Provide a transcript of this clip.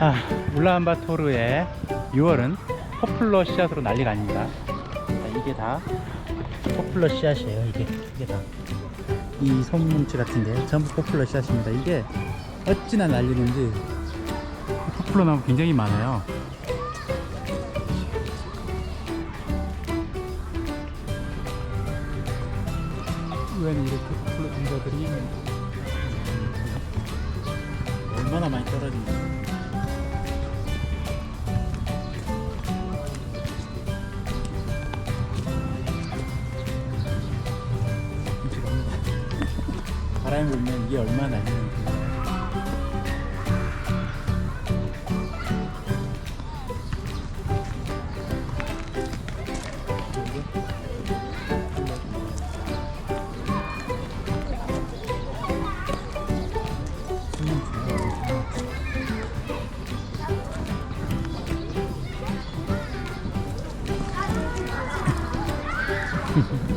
아, 울란바토르의 6월은 포플러 씨앗으로 난리가 아닙니다. 자, 이게 다 포플러 씨앗이에요. 이게 이게 다. 이 손뭉치 같은데 전부 포플러 씨앗입니다. 이게 어찌나 날리는지 포플러 나무 굉장히 많아요. 웬 이렇게 포플러 종자들이 얼마나 많이 떨어진지. 바람이 불면 이게 얼마나 날리는지 嗯。